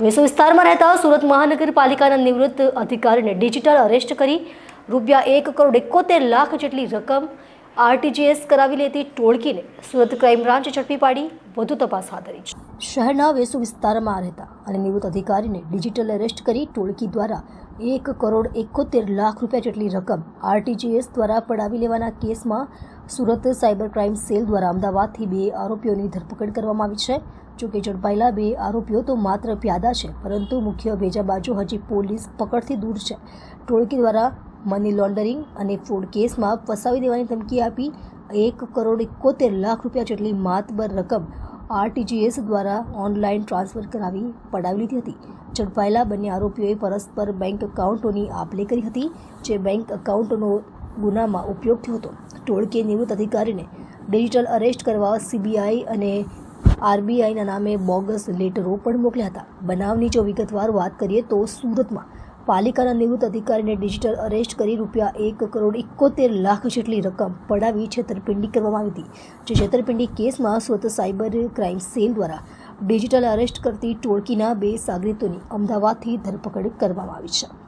વેસુ વિસ્તારમાં રહેતા સુરત મહાનગરપાલિકાના નિવૃત્ત અધિકારીને ડિજિટલ અરેસ્ટ કરી. રૂપિયા એક કરોડ એકોતેર લાખ જેટલી રકમ આરટીજીએસ કરાવી લેતી ટોળકીને સુરત ક્રાઇમ બ્રાન્ચે ઝડપી પાડી. વધુ તપાસ હાથ ધરી છે. શહેરના વેસુ વિસ્તારમાં રહેતા અને નિવૃત્ત અધિકારીને ડિજિટલ અરેસ્ટ કરી ટોળકી દ્વારા એક કરોડ એકોતેર લાખ રૂપિયા જેટલી રકમ આરટીજીએસ દ્વારા પડાવી લેવાના કેસમાં સુરત સાયબર ક્રાઇમ સેલ દ્વારા અમદાવાદથી બે આરોપીઓની ધરપકડ કરવામાં આવી છે. જોકે ઝડપાયેલા બે આરોપીઓ તો માત્ર પ્યાદા છે, પરંતુ મુખ્ય બેજા બાજુ હજી પોલીસ પકડથી દૂર છે. ટોળકી દ્વારા મની લોન્ડરિંગ અને ફ્રોડ કેસમાં ફસાવી દેવાની ધમકી આપી એક કરોડ એકોતેર લાખ રૂપિયા જેટલી માતબર રકમ આરટીજીએસ દ્વારા ઓનલાઈન ટ્રાન્સફર કરાવી પડાવી લીધી હતી. ઝડપાયેલા બંને આરોપીઓએ પરસ્પર બેંક એકાઉન્ટોની આપલે કરી હતી, જે બેંક એકાઉન્ટોનો ગુનામાં ઉપયોગ થયો હતો. ટોળકીએ નિવૃત્ત અધિકારીને ડિજિટલ અરેસ્ટ કરવા, સીબીઆઈ અને આરબીઆઈના નામે બોગસ લેટરો પણ મોકલ્યા હતા. બનાવની જો વિગતવાર વાત કરીએ તો સુરતમાં પાલિકાના નિવૃત્ત અધિકારીને ડિજિટલ અરેસ્ટ કરી રૂપિયા એક કરોડ એકોતેર લાખ જેટલી રકમ પડાવી છેતરપિંડી કરવામાં આવી હતી. જે છેતરપિંડી કેસમાં સુરત સાયબર ક્રાઇમ સેલ દ્વારા ડિજિટલ અરેસ્ટ કરતી ટોળકીના બે સાગરીતોની અમદાવાદથી ધરપકડ કરવામાં આવી છે.